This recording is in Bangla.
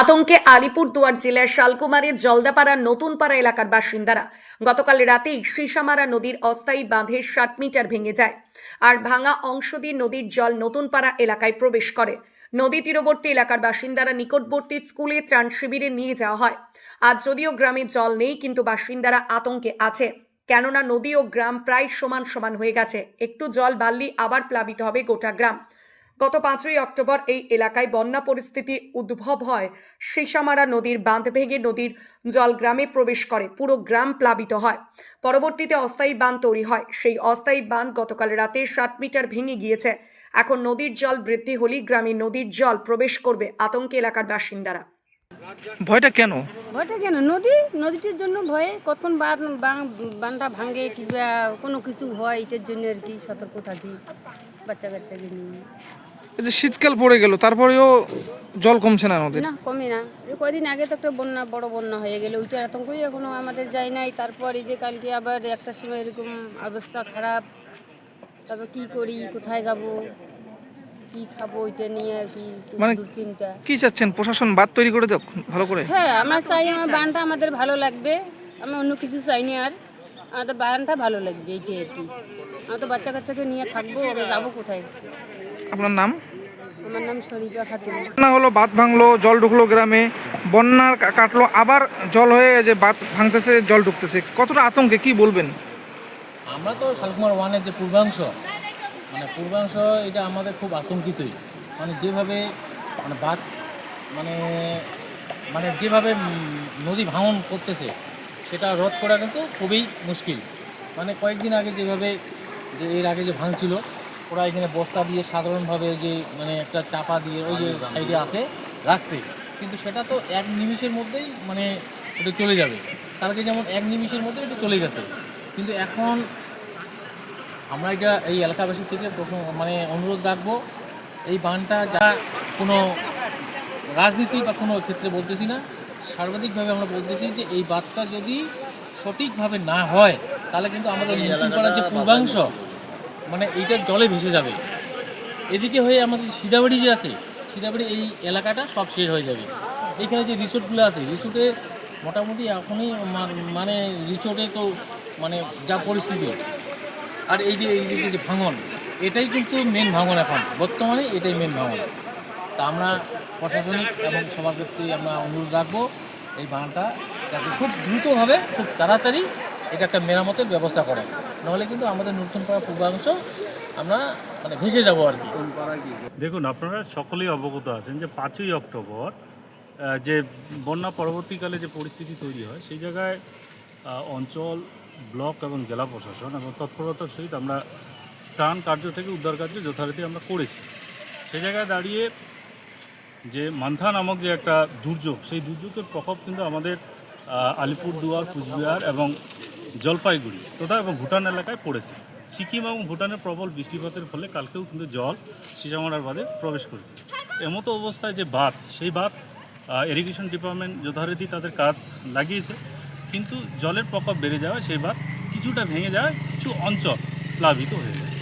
আতঙ্কে আলিপুরদুয়ার জেলার শালকুমারীর জলদাপাড়া নতুনপাড়া এলাকার বাসিন্দারা গতকাল রাতেই শ্রীসামারা নদীর অস্থায়ী বাঁধের ষাট মিটার ভেঙে যায় আর ভাঙা অংশ দিয়ে নদীর জল নতুনপাড়া এলাকায় প্রবেশ করে। নদী তীরবর্তী এলাকার বাসিন্দারা নিকটবর্তী স্কুলে ত্রাণ শিবিরে নিয়ে যাওয়া হয়। আজ যদিও গ্রামে জল নেই, কিন্তু বাসিন্দারা আতঙ্কে আছে। কেননা নদী ও গ্রাম প্রায় সমান সমান হয়ে গেছে। একটু জল বাড়লেই আবার প্লাবিত হবে গোটা গ্রাম। গত পাঁচই অক্টোবর এই এলাকায় বন্যা পরিস্থিতি উদ্ভব হয়। সীসামারা নদীর বাঁধ ভেঙে নদীর জল গ্রামে প্রবেশ করে, পুরো গ্রাম প্লাবিত হয়। পরবর্তীতে অস্থায়ী বাঁধ তৈরি হয়। সেই অস্থায়ী বাঁধ গতকাল রাতে ষাট মিটার ভেঙে গিয়েছে। এখন নদীর জল বৃদ্ধি হলেই গ্রামে নদীর জল প্রবেশ করবে আতঙ্কে এলাকার বাসিন্দারা। ভয়টা কেন? ভয়টা কেন? নদী নদীটির জন্য ভয়ে কতক্ষণ বান বান- বানটা ভাঙে কিংবা কোনো কিছু হয় এটার জন্য আর কি সতর্ক থাকি বাচ্চা কাচ্চাকে নিয়ে। এই যে শীতকাল পড়ে গেল তারপরেও জল কমছে না নদীর? না কমে না। এই কদিন আগে তো একটা বন্যা বড় বন্যা হয়ে গেল ওইটার আতঙ্কই এখনও আমাদের যায় নাই। তারপর এই যে কালকে আবার একটা সময় এরকম অবস্থা খারাপ তারপর কি করি কোথায় যাব? কি খাব ওইটা নিয়ে আর কি মানে- দুশ্চিন্তা। কি চাচ্ছেন? প্রশাসন বাদ তৈরি করে দেখ ভালো করে? হ্যাঁ আমরা চাই আমার বানটা আমাদের ভালো লাগবে। আমি অন্য কিছু চাইনি আর। আমাদের বানটা ভালো লাগবে এইটাই আর কি। আমরা তো বাচ্চা কাচ্চাকে নিয়ে থাকব আমরা যাব কোথায়? আপনার নাম? আমার নাম শরীফা খাতুন। না হলো বাঁধ ভাঙলো জল ঢুকলো গ্রামে। বন্যার কাটলো আবার জল হয়ে যে বাঁধ ভাঙতেছে জল ঢুকতেছে। কতটা আতঙ্কে কি বলবেন? আমরা তো শালকুমার ওয়ানের যে পূর্বাংশ মানে পূর্বাংশ এটা আমাদের খুব আতঙ্কিতই। মানে যেভাবে মানে বাদ মানে মানে যেভাবে নদী ভাঙন করতেছে সেটা রোধ করা কিন্তু খুবই মুশকিল। মানে কয়েকদিন আগে যেভাবে যে এর আগে যে ভাঙছিল ওরা এখানে বস্তা দিয়ে সাধারণভাবে যে মানে একটা চাপা দিয়ে ওই যে সাইডে আছে রাখছে। কিন্তু সেটা তো এক নিমিষের মধ্যেই মানে এটা চলে যাবে। কালকে যেমন এক নিমিষের মধ্যে এটা চলে গেছে। কিন্তু এখন আমরা এটা এই এলাকাবাসীর থেকে প্রথম মানে অনুরোধ রাখব এই বানটা যা কোনো রাজনীতি বা কোনো ক্ষেত্রে বলতেছি না সার্বাধিকভাবে আমরা বলতেছি যে এই বার্তা যদি সঠিকভাবে না হয় তাহলে কিন্তু আমাদের পাড়ার যে পূর্বাংশ মানে এইটা জলে ভেসে যাবে। এদিকে হয়ে আমাদের সিদাবাড়ি যে আছে সিদাবাড়ি এই এলাকাটা সব শেষ হয়ে যাবে। এখানে যে রিসোর্টগুলো আছে রিসোর্টে মোটামুটি এখনই মানে রিসোর্টে তো মানে যা পরিস্থিতি আর এই যে এই যে ভাঙন, এটাই কিন্তু মেন ভাঙন এখন। বর্তমানে এটাই মেন ভাঙন। তা আমরা প্রশাসনিক এবং সবার প্রতি আমরা অনুরোধ রাখব এই বাঁধটা যাতে খুব দ্রুতভাবে, খুব তাড়াতাড়ি এটা একটা মেরামতের ব্যবস্থা করে। নাহলে কিন্তু আমাদের নতুন পাড়া পূর্বাংশ আমরা মানে ভেসে যাব আর কি। দেখুন, আপনারা সকলেই অবগত আছেন যে পাঁচই অক্টোবর যে বন্যা পরবর্তীকালে যে পরিস্থিতি তৈরি হয়, সেই জায়গায় অঞ্চল ব্লক এবং জেলা প্রশাসন এবং তৎপরতার সহিত আমরা ত্রাণ কার্য থেকে উদ্ধার কার্য যথারীতি আমরা করেছি। সেই জায়গায় দাঁড়িয়ে যে মান্থা নামক যে একটা দুর্যোগ, সেই দুর্যোগের প্রকোপ কিন্তু আমাদের আলিপুরদুয়ার, কুচবিহার এবং জলপাইগুড়ি তথা এবং ভুটান এলাকায় পড়েছে। সিকিম এবং ভুটানের প্রবল বৃষ্টিপাতের ফলে কালকেও কিন্তু জল সিজামারার বাঁধে প্রবেশ করেছে। এমতো অবস্থায় যে বাঁধ, সেই বাঁধ ইরিগেশন ডিপার্টমেন্ট যথারীতি তাদের কাজ লাগিয়েছে। কিন্তু জলের প্রকোপ বেড়ে যাওয়া সেই কিছুটা ভেঙে যাওয়া কিছু অঞ্চল প্লাবিত হয়ে যায়।